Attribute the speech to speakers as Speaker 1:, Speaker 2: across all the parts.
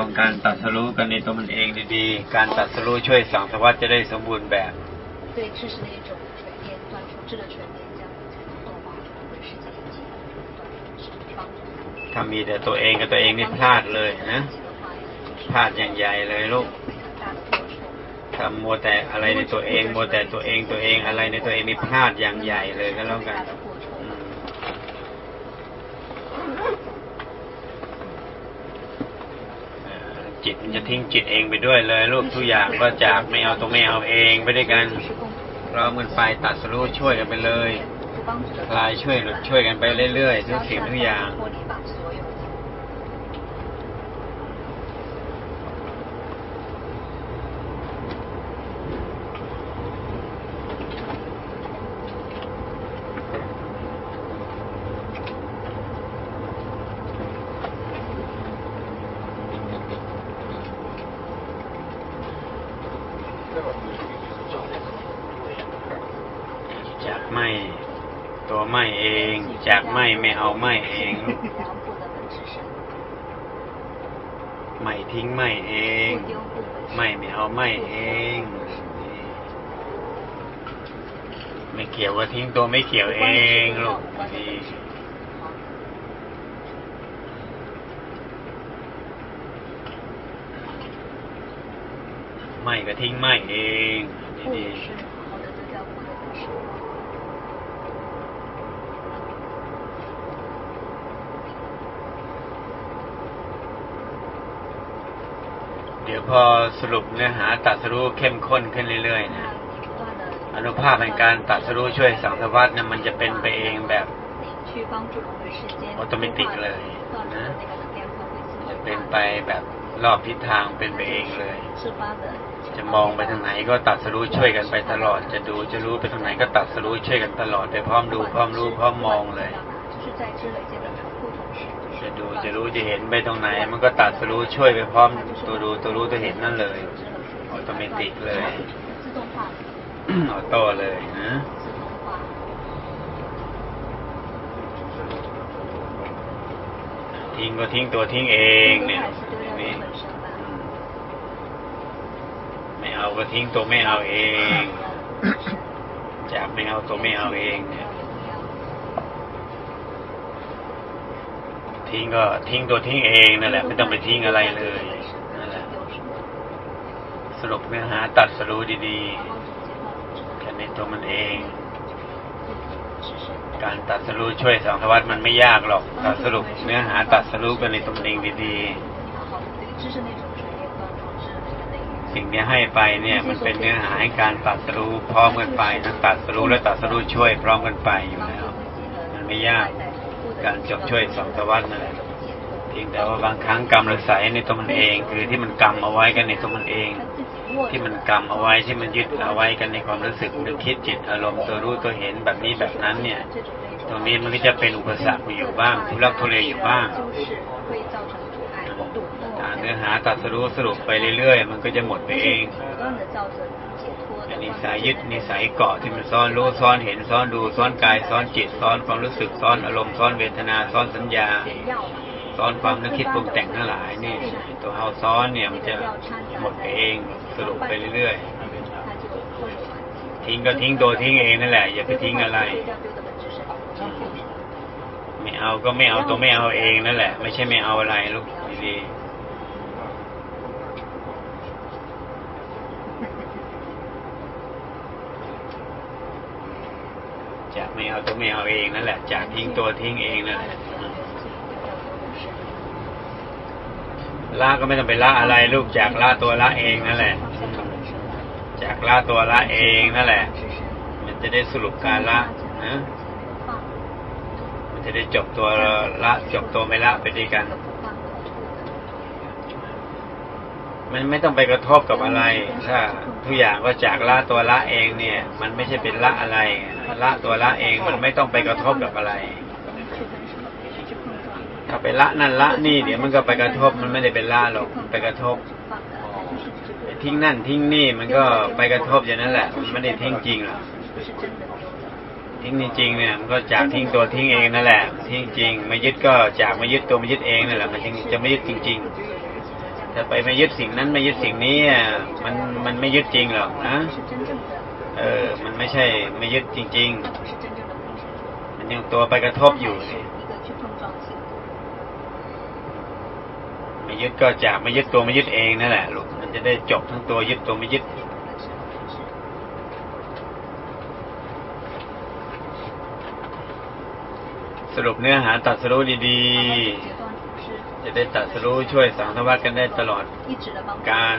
Speaker 1: ของการตัดสู้กันในตัวมันเองดีๆ การตัดสู้ช่วยสังสวัสจะได้สมบูรณ์แบบถ้ามีแต่ตัวเองกับตัวเองนี่พลาดเลยนะพลาดอย่างใหญ่เลยลูก
Speaker 2: ทำ
Speaker 1: โมแต่อะไรในตัวเองโมแต่ตัวเองตัวเองอะไรในตัวเองมีพลาดอย่างใหญ่เลยก็แล้วกัน จิตมันจะทิ้งจิตเองไปด้วยเลยลูกทุกอย่างก็จากไม่เอาตรงไม่เอาเองไปด้วยกัน เราเหมือนไฟตัดสรู้ช่วยกันไปเลย คลายช่วยหลุดช่วยกันไปเรื่อยๆทุกสิ่งทุกอย่าง ไม่ตัวไม่เอง จากไม่ไม่เอาไม่เองไม่ทิ้งไม่เอง ไม่ไม่เอาไม่เอง ไม่เกี่ยวว่าทิ้งตัวไม่เกี่ยวเองหรอกไม่ก็ทิ้งไม่เองดี ดี๋ยวพอสรุปเนื้อหาตัดสรู้เข้มข้นขึ้นเรื่อยๆนะอนุภาพในการตัดสรู้ช่วยสังสวัสดนี่มันจะเป็นไปเองแบบอัตโนมัติเลยนะจะเป็นไปแบบรอบทิศทางเป็นไปเองเลย จะมองไปทางไหนก็ตัดสรู้ช่วยกันไปตลอด จะดูจะรู้ไปทางไหนก็ตัดสรู้ช่วยกันตลอดไปพร้อมดูพร้อมรู้พร้อมมองเลย จะดูจะรู้จะเห็นไปตรงไหน มันก็ตัดสรู้ช่วยไปพร้อมตัวดูตัวรู้ตัวเห็นนั่นเลยออโตเมติกเลยออโต้เลยนะทิ้งก็ทิ้งตัวทิ้งเองเนี่ยไม่เอาก็ทิ้งตัวไม่เอาเองจากไม่เอาตัวไม่เอาเองเนี่ย ทิ้งก็ทิ้งตัวทิ้งเองนั่นแหละไม่ต้องไปทิ้งอะไรเลยนั่นแหละสรุปเนื้อหาตัดสรู้ดีๆแค่ในตัวมันเอง การตัดสรู้ช่วยสังสารวัฏมันไม่ยากหรอกตัดสรุปเนื้อหาตัดสรู้กันในตัวมันเองดีๆ สิ่งที่ให้ไปเนี่ย มันเป็นเนื้อหาให้การตัดสรู้พร้อมกันไปทั้งตัดสรู้และตัดสรู้ช่วยพร้อมกันไปอยู่แล้ว มันไม่ยาก การจบช่วยสังสารวัฏนั่นแหละเพียงแต่ว่าบางครั้งกรรมเราใส่ในตัวมันเอง คือที่มันกรรมเอาไว้กันในตัวมันเอง ที่มันกรรมเอาไว้ที่มันยึดเอาไว้กันในความรู้สึกนึกคิดจิตอารมณ์ตัวรู้ตัวเห็นแบบนี้แบบนั้นเนี่ย ตรงนี้มันก็จะเป็นอุปสรรคอยู่บ้างทุลักทุเลอยู่บ้างเนื้อหาตัดสรู้สรุปไปเรื่อยๆ มันก็จะหมดไปเอง นนี้สายยึดนิสัยเกาะที่มันซ้อนรู้ซ้อนเห็นซ้อนดูซ้อนกายซ้อนจิตซ้อนความรู้สึกซ้อนอารมณ์ซ้อนเวทนาซ้อนสัญญา ซ้อนความนึกคิดปรุงแต่งทั้งหลายนี่ตัวเอาซ้อนเนี่ยมันจะหมดไปเองสรุปไปเรื่อยๆทิ้งก็ทิ้งตัวทิ้งเองนั่นแหละ อย่าไปทิ้งอะไร ไม่เอาก็ไม่เอาตัวไม่เอาเองนั่นแหละ ไม่ใช่ไม่เอาอะไรลูกดีๆจากไม่เอา ตัวไม่เอาเองนั่นแหละ จากทิ้งตัวทิ้งเองนั่นแหละละก็ไม่ต้องไปละอะไรลูกจากละตัวละเองนั่นแหละ จากละตัวละเองนั่นแหละ มันจะได้สรุปการละนะมันจะได้จบตัวละจบตัวไม่ละไปด้วยกัน มันไม่ต้องไปกระทบกับอะไร ถ้าทุกอย่างก็จากละตัวละเองเนี่ย มันไม่ใช่เป็นละอะไร ละตัวละเองมันไม่ต้องไปกระทบกับอะไร ถ้าไปละนั่นละนี่เดี๋ยวมันก็ไปกระทบมันไม่ได้เป็นละหรอกไปกระทบไปทิ้งนั่นทิ้งนี่มันก็ไปกระทบอย่างนั้นแหละมันไม่ได้ทิ้งจริงหรอกทิ้งจริงเนี่ยมันก็จากทิ้งตัวทิ้งเองนั่นแหละทิ้งจริงไม่ยึดก็จากไม่ยึดตัวไม่ยึดเองนั่นแหละมันจึงจะไม่ยึดจริง ๆ ถ้าไปไม่ยึดสิ่งนั้นไม่ยึดสิ่งนี้มันมันไม่ยึดจริงหรอกนะเออ มันไม่ใช่ไม่ยึดจริง ๆ มันยังตัวไปกระทบอยู่ไม่ยึดก็จากไม่ยึดตัวไม่ยึดเองนั่นแหละลูกมันจะได้จบทั้งตัวยึดตัวไม่ยึดสรุปเนื้อหาตัดสรุ
Speaker 2: ปดี
Speaker 1: ๆ จะได้ตัดสู้ช่วยสังสวัสกันได้ตลอดการ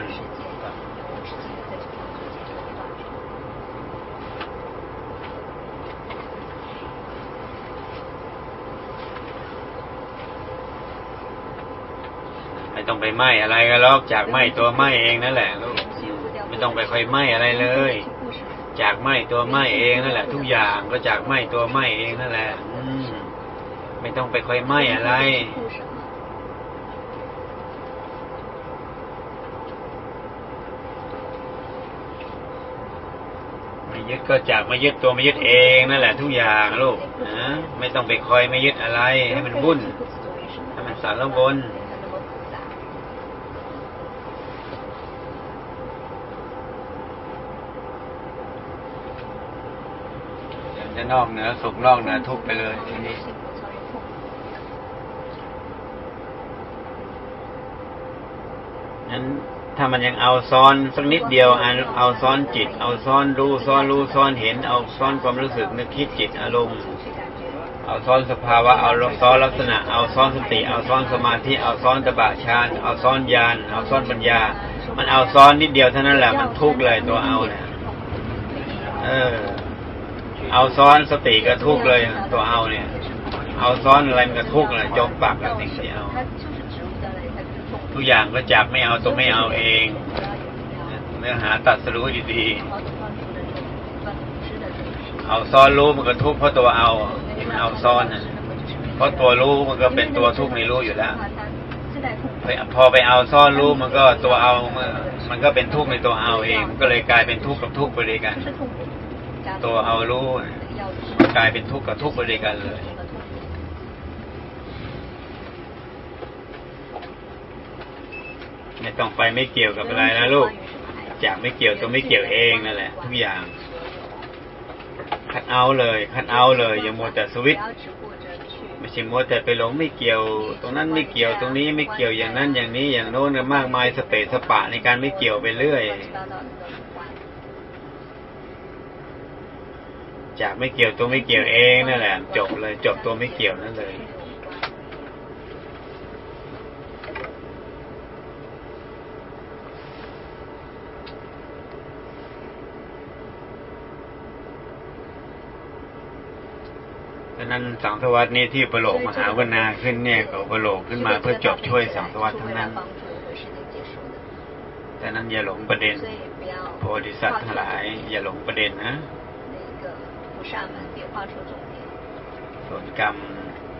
Speaker 1: ไม่ต้องไปไหม้อะไรก็ลอกจากไหม้ตัวไหม้เองนั่นแหละลูกไม่ต้องไปคอยไหม้อะไรเลย จากไหม้ตัวไหม้เองนั่นแหละ ทุกอย่างก็จากไหม้ตัวไหม้เองนั่นแหละไม่ต้องไปคอยไหม้อะไร ยึดก็จากไม่ยึดตัวไม่ยึดเองนั่นแหละทุกอย่างลูกนะไม่ต้องไปคอยไม่ยึดอะไร ให้มันวุ่นให้มันสารวนจะนอกเหนือสุขนอกเหนือทุกไปเลยทีนี้นั้น ถ้ามันยังเอาซ้อนสักนิดเดียวอันเอาซ้อนจิต เอาซ้อนรู้ซ้อนรู้ซ้อนเห็น เอาซ้อนความรู้สึกนึกคิดจิตอารมณ์ เอาซ้อนสภาวะเอาซ้อนลักษณะ เอาซ้อนสติ เอาซ้อนสมาธิเอาซ้อนตบะฌานเอาซ้อนญาณเอาซ้อนปัญญา มันเอาซ้อนนิดเดียวเท่านั้นแหละมันทุกข์เลยตัวเอาเนี่ยเออ เอาซ้อนสติก็ทุกข์เลยตัวเอาเนี่ย เอาซ้อนอะไรมันก็ทุกข์เลยจมปักกับสิ่งที่เอา ทุกอย่างก็จากไม่เอาตัวไม่เอาเอง เนื้อหาตัดสรู้ดีๆเอาซ้อนรู้มันก็ทุกข์เพราะตัวเอาที่มันเอาซ้อนนะเพราะตัวรู้มันก็เป็นตัวทุกข์ในรู้อยู่แล้วพอไปเอาซ้อนรู้มันก็ตัวเอามันมันก็เป็นทุกข์ในตัวเอาเอง ก็เลยกลายเป็นทุกข์กับทุกข์ไปด้วยกัน ตัวเอารู้กลายเป็นทุกข์กับทุกข์ไปด้วยกันเลย ไม่ต้องไปไม่เกี่ยวกับอะไรนะลูก จากไม่เกี่ยวตัวไม่เกี่ยวเองนั่นแหละ ทุกอย่าง คัดเอาเลย คัดเอาเลย อย่ามัวแต่สวิตช์ไม่ใช่มัวแต่ไปหลงไม่เกี่ยว ตรงนั้นไม่เกี่ยวตรงนี้ไม่เกี่ยวอย่างนั้นอย่างนี้อย่างโน้นเนี่ยมากมายสเปสปะในการไม่เกี่ยวไปเรื่อยจากไม่เกี่ยวตัวไม่เกี่ยวเองนั่นแหละ จบเลยจบตัวไม่เกี่ยวนั่นเลย ฉะนั้นสังสวัสดนี้ที่ประโลกมหาวนาขึ้นเนี่ยเขาประโลกขึ้นมาเพื่อจบช่วยสังสวัสดทั้งนั้น แต่นั้นอย่าหลงประเด็น โพธิสัตว์ทั้งหลาย อย่าหลงประเด็นนะส่วนกรรม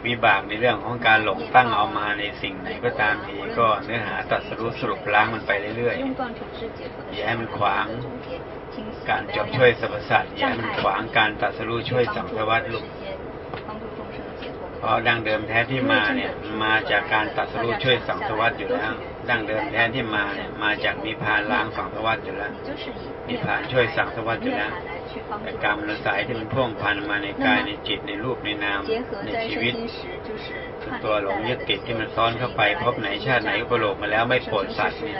Speaker 1: วิบากในเรื่องของการหลงตั้งเอามาในสิ่งไหนก็ตามทีก็เนื้อหาตัดสรุปสรุปล้างมันไปเรื่อยๆ อย่าให้มันขวางการจบช่วยสรรพสัตว์อย่าให้มันขวางการตัดสรุปช่วยสังสวัสดิ์ลูก เพราะดั้งเดิมแท้ที่มาเนี่ยมาจากการตัดสรุปช่วยสังสวัสดอยู่แล้ว ดั้งเดิมแท้ที่มาเนี่ยมาจากนิพพานล้างสังสวัสดอยู่แล้วนิพพานช่วยสังสวัสดอยู่แล้วแต่กรรมและสายที่มันพ่วงพันมาในกายในจิตในรูปในนามในชีวิตตัวหลงยึดติดที่มันซ้อนเข้าไปพบไหนชาติไหนอุปโลกมาแล้วไม่โปรดสัตว์เนี่ย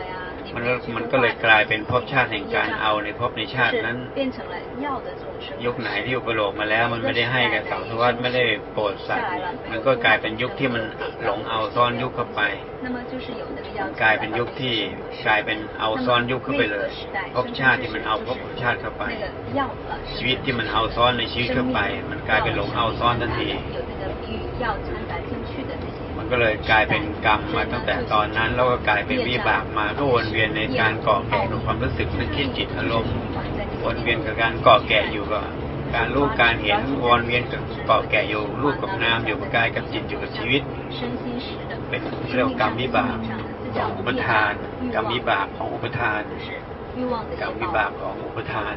Speaker 1: มันมันก็เลยกลายเป็นภพชาติแห่งการเอาในภพในชาตินั้น ยุคไหนที่อุปโลกมาแล้วมันไม่ได้ให้กับสังสวัสไม่ได้โปรดสัตว์ มันก็กลายเป็นยุคที่มันหลงเอาซ่อนยุคเข้าไปกลายเป็นยุคที่กลายเป็นเอาซ่อนยุคเข้าไปเลยภพชาติที่มันเอาภพชาติเข้าไป ชีวิตที่มันเอาซ้อนในชีวิตเข้าไป มันกลายเป็นหลงเอาซ้อนทันที ก็เลยกลายเป็นกรรมมาตั้งแต่ตอนนั้น แล้วก็กลายเป็นวิบากมาก็วนเวียนในการเกาะแก่กับความรู้สึกนึกคิดจิตอารมณ์วนเวียนกับการเกาะแก่อยู่กับการรู้การเห็นวนเวียนกับเกาะแก่อยู่รูปกับนามอยู่กับกายกับจิตอยู่กับชีวิต เป็นเรียกว่ากรรมวิบากของอุปทานกรรมวิบากของอุปทานกรรมวิบากของอุปทาน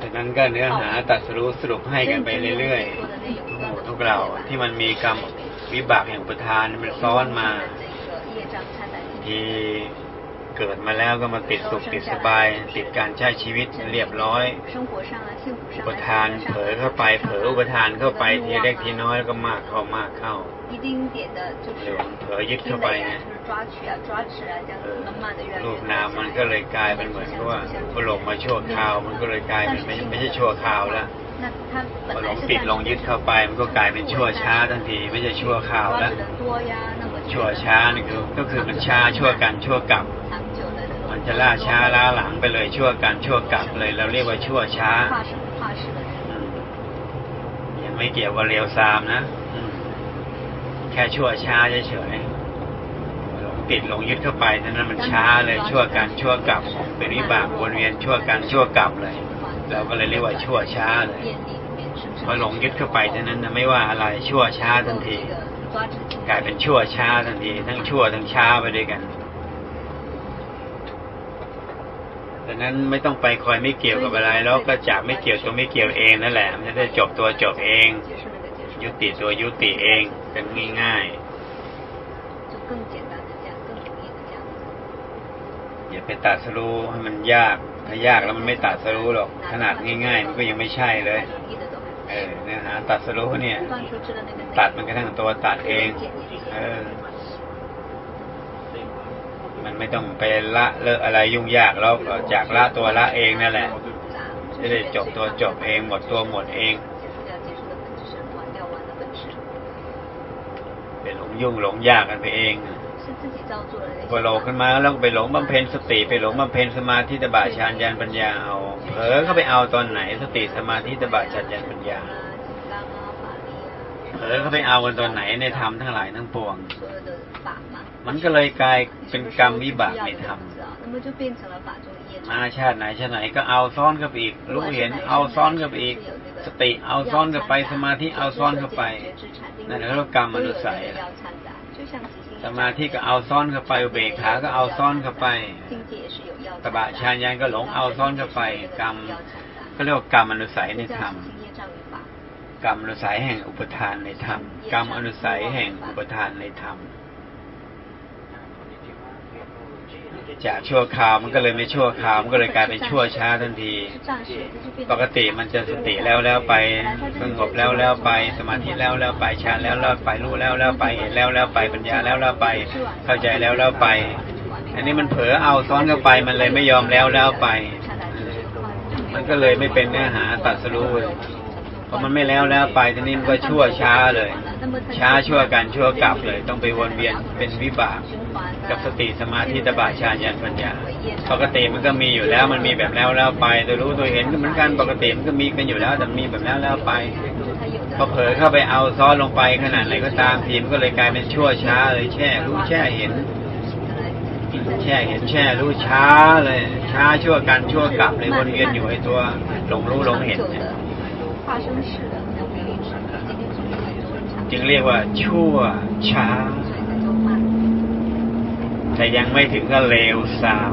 Speaker 1: จากนั้นก็เนื้อหาตัดสรุปสรุปให้กันไปเรื่อยๆทั้งหมดทุกเราที่มันมีกรรมวิบากแห่งประทานมันซ้อนมา ที่ เกิดมาแล้วก็มาติดสุขติดสบาย ติดการใช้ชีวิตเรียบร้อยอุปทานเผลอเข้าไปเผลออุปทานเข้าไปทีเล็กทีน้อยก็มากเข้ามากเข้าเผลอยึดเข้าไปนะรูปนามมันก็เลยกลายเป็นเหมือนว่าพอหลงมาชั่วคราว มันก็เลยกลายเป็นไม่ใช่ชั่วคราวแล้วพอหลงติดลงยึดเข้าไป มันก็กลายเป็นชั่วช้าทันที ไม่ใช่ชั่วคราวแล้วชั่วช้านี่คือก็คือมันช้าชั่วกันชั่วกับ จะล่าช้าล่าหลังไปเลยชั่วการชั่วกลับเลย เราเรียกว่าชั่วช้ายังไม่เกี่ยวกับเร็วซามนะแค่ชั่วช้าเฉยๆติดหลงยึดเข้าไปนั้นมันช้าเลยชั่วการชั่วกลับ เป็นวิบากวนเวียนชั่วการชั่วกลับเลยเราก็เลยเรียกว่าชั่วช้าเลยพอหลงยึดเข้าไปเท่านั้นไม่ว่าอะไรชั่วช้าทันที กลายเป็นชั่วช้าทันที ทั้งชั่วทั้งช้าไปด้วยกัน ดังนั้นไม่ต้องไปคอยไม่เกี่ยวกับอะไร แล้วก็จับไม่เกี่ยวตัวไม่เกี่ยวเองนั่นแหละมันจะได้จบตัวจบเอง ยุติตัวยุติเองเป็นง่ายๆอย่าไปตัดสรู้ให้มันยาก ถ้ายากแล้วมันไม่ตัดสรู้หรอก ขนาดง่ายๆ มันก็ยังไม่ใช่เลยเออเนื้อหาตัดสรู้เนี่ย ตัดมันกระทั่งตัวตัดเอง เออ มันไม่ต้องไปละเลอะอะไรยุ่งยากแล้วจากละตัวละเองนั่นแหละจะได้จบตัวจบเองหมดตัวหมดเอง เป็นหลงยุ่งหลงยากกันไปเองพอโลขึ้นมาแล้วไปหลงบำเพ็ญสติไปหลงบำเพ็ญสมาธิตบะฌานญาณปัญญาเอาเผลอก็ไปเอาตอนไหน สติสมาธิตบะฌานญาณปัญญาเผลอก็ไปเอากันตอนไหนในธรรมทั้งหลายทั้งปวง มันก็เลยกลายเป็นกรรมวิบากในธรรมมาชาติไหนชาติไหนก็เอาซ้อนกับอีก รู้เห็นเอาซ้อนกับอีก สติเอาซ้อนกับไปสมาธิเอาซ้อนกับไปนั่นเรียกว่ากรรมมนุสัยสมาธิก็เอาซ้อนกับไปเบกขาก็เอาซ้อนกับไปตบะชานยันก็หลงเอาซ้อนกับไป กรรมก็เรียกว่ากรรมอนุสัยในธรรมกรรมอนุสัยแห่งอุปทานในธรรมกรรมอนุสัยแห่งอุปทานในธรรม จากชั่วคราวมันก็เลยไม่ชั่วคราวมันก็เลยกลายเป็นชั่วช้าทันที ปกติมันจะสติแล้วแล้วไปสงบแล้วแล้วไปสมาธิแล้วแล้วไปฌานแล้วแล้วไปรู้แล้วแล้วไปเห็นแล้วแล้วไปปัญญาแล้วแล้วไป เข้าใจแล้วแล้วไป อันนี้มันเผลอเอาซ้อนเข้าไปมันเลยไม่ยอมแล้วแล้วไป มันก็เลยไม่เป็นเนื้อหาตัดสรู้ย พอมันไม่แล้วแล้วไปทีนี้มันก็ชั่วช้าเลย ช้าชั่วกันชั่วกลับเลย ต้องไปวนเวียนเป็นวิบากกับสติสมาธิตบะฌานญาณปัญญา ปกติมันก็มีอยู่แล้ว มันมีแบบแล้วแล้วไปตัวรู้ตัวเห็นก็เหมือนกันปกติมันก็มีกันอยู่แล้วแต่มีแบบแล้วแล้วไปพอเผลอเข้าไปเอาซ้อนลงไปขนาดไหนก็ตามทีมนก็เลยกลายเป็นชั่วช้าเลยแช่รู้แช่เห็น แช่เห็นแช่รู้ช้าเลย ช้าชั่วกันชั่วกลับเลยวนเวียนอยู่ไอ้ตัวหลงรู้หลงเห็นเนี่ย
Speaker 2: 化生式的像微粒质，今天只是最终产
Speaker 1: จึงเรียกว่าชั่วช้า
Speaker 2: 所以才叫慢，
Speaker 1: แต่ยังไม่ถึงกับเลวทราม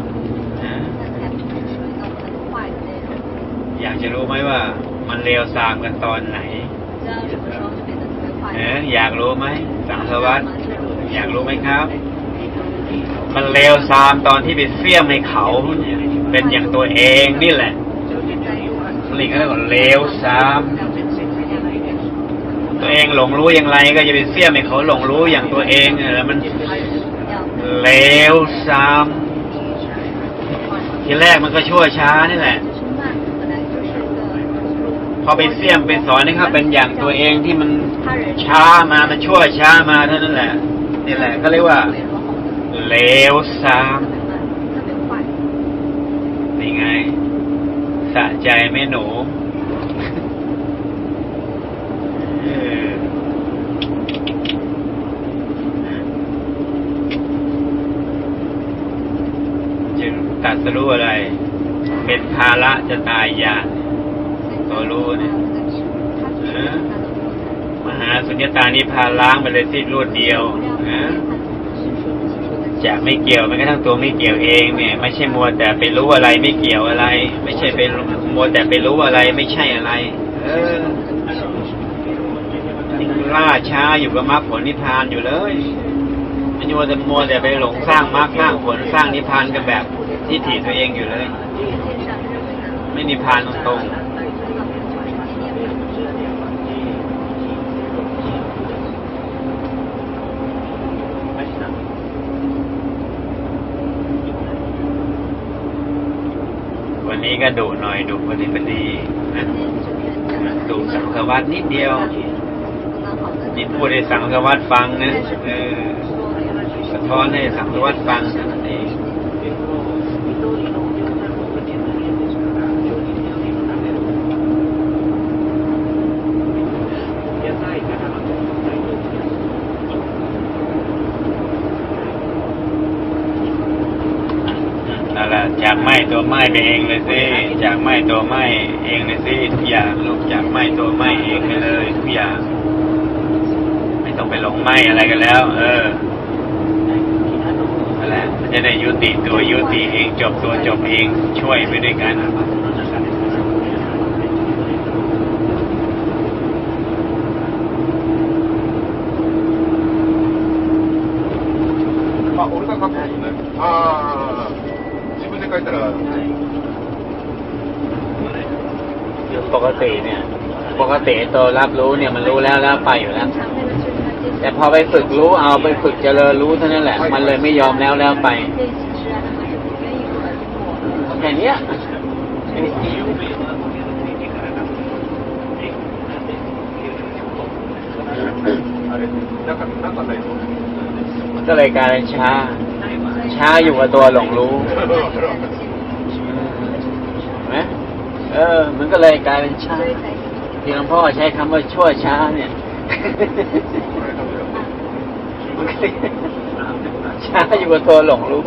Speaker 1: นะ
Speaker 2: 但还不是属于那种很坏的那种。
Speaker 1: อยากจะรู้ไหมว่ามันเลวทรามกันตอนไหน
Speaker 2: 知道什么时候就变得特别坏
Speaker 1: เอออยากรู้ไหมสังสวัสดอยากรู้ไหมครับ มันเลวทรามตอนที่ไปเสี้ยมให้เขา เป็นอย่างตัวเองนี่แหละ ลิงก็เรียกว่าเลวทรามตัวเองหลงรู้อย่างไร ก็จะไปเสี้ยมให้เขาหลงรู้อย่างตัวเองเนี่ยแล้วมันเลวทรามทีแรกมันก็ชั่วช้านี่แหละ พอไปเสี้ยมไปสอนให้เขาเป็นอย่างตัวเองที่มันช้ามามันชั่วช้ามาเท่านั้นแหละนี่แหละก็เรียกว่าเลวทรามนี่ไง สะใจไหมหนูเออจะตัดสรู้อะไร เป็นภาระจะตายยากตัวรู้เนี่ยเอมหาสุญญตานิพพาล้างไปเลยสิ้นรวดเดียวนะ จากไม่เกี่ยวแม้กระทั่งตัวไม่เกี่ยวเองเนี่ย ไม่ใช่มัวแต่ไปรู้อะไรไม่เกี่ยวอะไร ไม่ใช่ไปมัวแต่ไปรู้อะไรไม่ใช่อะไร เออล่าช้าอยู่กับมรรคผลนิพพานอยู่เลยมันอยู่แต่มัวแต่ไปหลงสร้างมรรคสร้างผลสร้างนิพพานกันแบบที่ถีตัวเองอยู่เลย ไม่นิพพานตรงๆวั นี้ก็ดุหน่อยดุพอดีพอดีนะดุสังสวัสดนิดเดียวนี่พูดให้สังสวัสดฟังนะเออสะท้อนให้สังสวัสดฟังนั้นเอง นั่นแหละ จากไหม้ตัวไหม้ไปเองเลยสิจากไหม้ตัวไหม้เองเลยสิทุกอย่างลูกจากไหม้ตัวไหม้เองไปเลยทุกอย่าง ไม่ต้องไปหลงไหม้อะไรกันแล้ว เออนั่นแหละมันจะได้ยุติตัวยุติเองจบตัวจบเองช่วยไปด้วยกัน
Speaker 3: あ、俺が書くことね。ああ、自分で 書いたら、
Speaker 1: ปกติเนี่ย ปกติตัวรับรู้เนี่ยมันรู้แล้วแล้วไปอยู่แล้ว แต่พอไปฝึกรู้เอาไปฝึกเจริญรู้เท่านั้นแหละ มันเลยไม่ยอมแล้วแล้วไป แค่เนี้ย
Speaker 3: あれ、なんか、なんかないと。
Speaker 1: มันก็เลยกลายเป็นช้า ถ้าอยู่กับตัวหลงรู้ไหมเออ มันก็เลยกลายเป็นช้าพี่หลวงพ่อใช้คำว่าชั่วช้าเนี่ย ช้าอยู่กับตัวหลงรู้